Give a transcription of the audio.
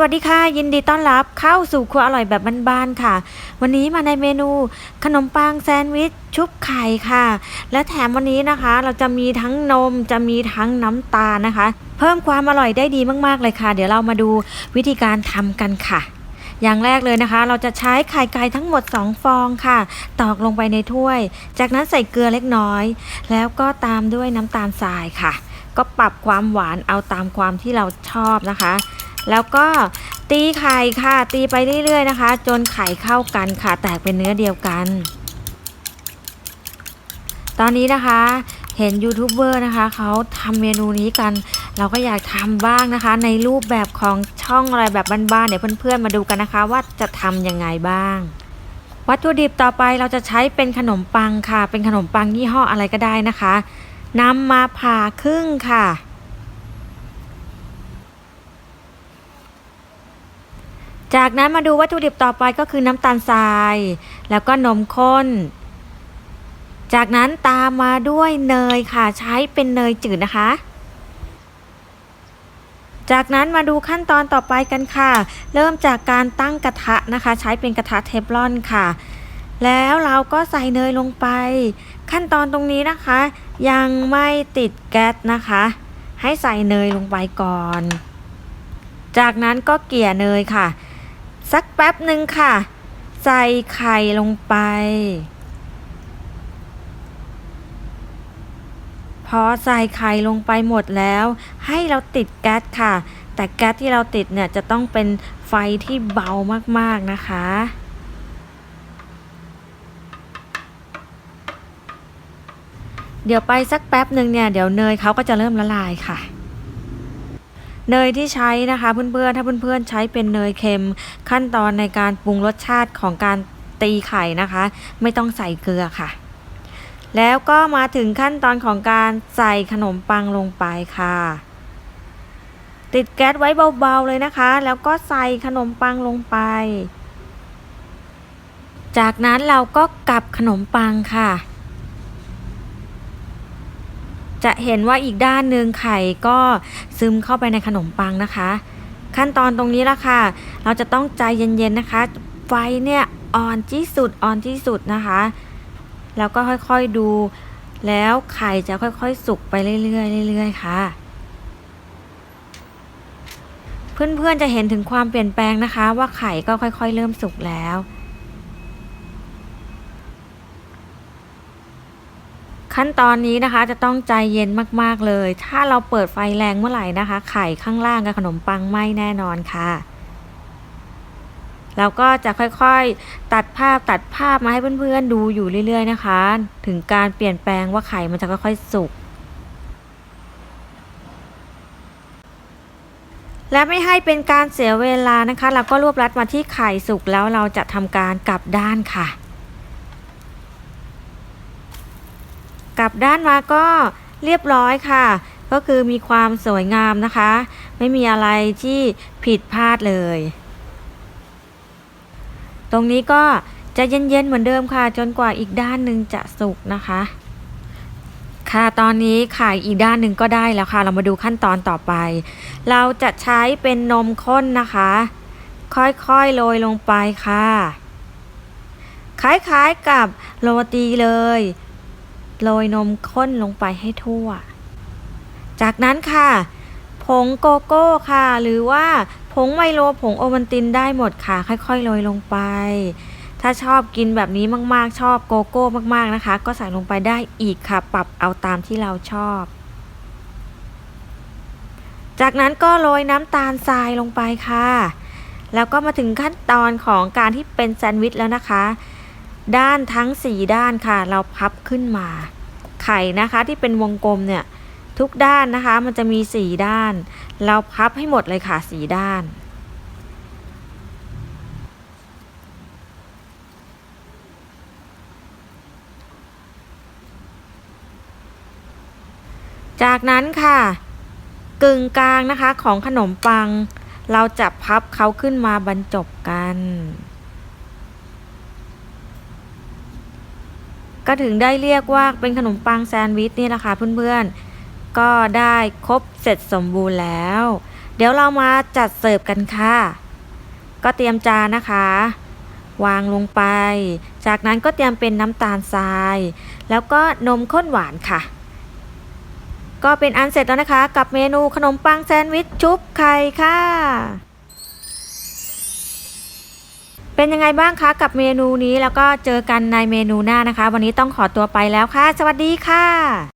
วัสดีค่ะ ยินดีต้อนรับเข้าสู่ครัวอร่อยแบบบ้านๆค่ะ วันนี้มาในเมนูขนมปังแซนด์วิชชุบไข่ค่ะ และแถมวันนี้นะคะ เราจะมีทั้งนมจะมีทั้งน้ำตาลนะคะ เพิ่มความอร่อยได้ดีมากๆเลยค่ะ เดี๋ยวเรามาดูวิธีการทำกันค่ะ อย่างแรกเลยนะคะ เราจะใช้ไข่ไก่ทั้งหมด 2 ฟองค่ะ ตอกลงไปในถ้วย จากนั้นใส่เกลือเล็กน้อย แล้วก็ตามด้วยน้ำตาลทรายค่ะ ก็ปรับความหวานเอาตามความที่เราชอบนะคะ แล้วก็ตีไข่ค่ะ ตีไปเรื่อยๆนะคะ จนไข่เข้ากันค่ะ แตกเป็นเนื้อเดียวกัน ตอนนี้นะคะเห็นยูทูบเบอร์นะคะเขาทำเมนูนี้กัน เราก็อยากทำบ้างนะคะ ในรูปแบบของช่องอะไรแบบบ้านๆเดี๋ยวเพื่อนๆมาดูกันนะคะ ว่าจะทำยังไงบ้าง วัตถุดิบต่อไปเราจะใช้เป็นขนมปังค่ะ เป็นขนมปังยี่ห้ออะไรก็ได้นะคะนำมาผ่าครึ่งค่ะ จากนั้นมาดูวัตถุดิบต่อไปก็คือน้ำตาลทราย แล้วก็นมข้น จากนั้นตามมาด้วยเนยค่ะใช้เป็นเนยจืดนะคะ จากนั้นมาดูขั้นตอนต่อไปกันค่ะ เริ่มจากการตั้งกระทะนะคะ ใช้เป็นกระทะเทฟลอนค่ะ แล้วเราก็ใส่เนยลงไป ขั้นตอนตรงนี้นะคะ ยังไม่ติดแก๊สนะคะ ให้ใส่เนยลงไปก่อน จากนั้นก็เกลี่ยเนยค่ะ สักแป๊บหนึ่งค่ะ ใส่ไข่ลงไป พอใส่ไข่ลงไปหมดแล้ว ให้เราติดแก๊สค่ะ แต่แก๊สที่เราติดเนี่ยจะต้องเป็นไฟที่เบามากๆนะคะเดี๋ยวไปสักแป๊บหนึ่งเนี่ย เดี๋ยวเนยเขาก็จะเริ่มละลายค่ะ เนยที่ใช้นะคะเพื่อนๆ ถ้าเพื่อนๆ ใช้เป็นเนยเค็ม ขั้นตอนในการปรุงรสชาติของการตีไข่นะคะ ไม่ต้องใส่เกลือค่ะ แล้วก็มาถึงขั้นตอนของการใส่ขนมปังลงไปค่ะ ติดแก๊สไว้เบาๆเลยนะคะ แล้วก็ใส่ขนมปังลงไป จากนั้นเราก็กลับขนมปังค่ะ จะเห็นว่าอีกด้านหนึ่งไข่ก็ซึมเข้าไปในขนมปังนะคะ ขั้นตอนตรงนี้ละค่ะ เราจะต้องใจเย็นๆนะคะ ไฟเนี่ยอ่อนที่สุดอ่อนที่สุดนะคะ แล้วก็ค่อยๆดู แล้วไข่จะค่อยๆ สุกไปเรื่อยๆเรื่อยๆค่ะเพื่อนๆจะเห็นถึงความเปลี่ยนแปลงนะคะ ว่าไข่ก็ค่อยๆ เริ่มสุกแล้ว ขั้นตอนนี้นะคะจะต้องใจเย็นมากๆเลย ถ้าเราเปิดไฟแรงเมื่อไหร่นะคะ ไข่ข้างล่างกับขนมปังไหม้แน่นอนค่ะเราก็จะค่อยๆ ตัดภาพตัดภาพมาให้เพื่อนๆดูอยู่เรื่อย ๆ นะคะ ถึงการเปลี่ยนแปลงว่าไข่มันจะค่อยๆสุก และไม่ให้เป็นการเสียเวลานะคะ เราก็รวบรัดมาที่ไข่สุกแล้วเราจะทำการกลับด้านค่ะ กลับด้านมาก็เรียบร้อยค่ะ ก็คือมีความสวยงามนะคะ ไม่มีอะไรที่ผิดพลาดเลย ตรงนี้ก็จะเย็นๆเหมือนเดิมค่ะ จนกว่าอีกด้านหนึ่งจะสุกนะคะ ค่ะตอนนี้ไข่อีกด้านหนึ่งก็ได้แล้วค่ะ เรามาดูขั้นตอนต่อไป เราจะใช้เป็นนมข้นนะคะ ค่อยๆโรยลงไปค่ะ คล้ายๆกับโรตีเลย โรยนมข้นลงไปให้ทั่ว จากนั้นค่ะ ผงโกโก้ค่ะ หรือว่าผงไมโลผงโอวัลตินได้หมดค่ะ ค่อยๆโรยลงไป ถ้าชอบกินแบบนี้มากๆ ชอบโกโก้มากๆนะคะ ก็ใส่ลงไปได้อีกค่ะ ปรับเอาตามที่เราชอบ จากนั้นก็โรยน้ำตาลทรายลงไปค่ะ แล้วก็มาถึงขั้นตอนของการที่เป็นแซนด์วิชแล้วนะคะด้านทั้ง 4 ด้านค่ะ เราพับขึ้นมา ไข่นะคะที่เป็นวงกลมเนี่ยทุกด้านนะคะมันจะมี4ด้าน เราพับให้หมดเลยค่ะ4ด้านจากนั้นค่ะกึ่งกลางนะคะของขนมปัง เราจะพับเขาขึ้นมาบรรจบกัน ก็ถึงได้เรียกว่าเป็นขนมปังแซนด์วิชนี่แหละค่ะเพื่อนๆ ก็ได้ครบเสร็จสมบูรณ์แล้ว เดี๋ยวเรามาจัดเสิร์ฟกันค่ะ ก็เตรียมจานนะคะ วางลงไป จากนั้นก็เตรียมเป็นน้ำตาลทราย แล้วก็นมข้นหวานค่ะ ก็เป็นอันเสร็จแล้วนะคะ กับเมนูขนมปังแซนด์วิชชุบไข่ค่ะ เป็นยังไงบ้างคะกับเมนูนี้แล้วก็เจอกันในเมนูหน้านะคะ วันนี้ต้องขอตัวไปแล้วค่ะ สวัสดีค่ะ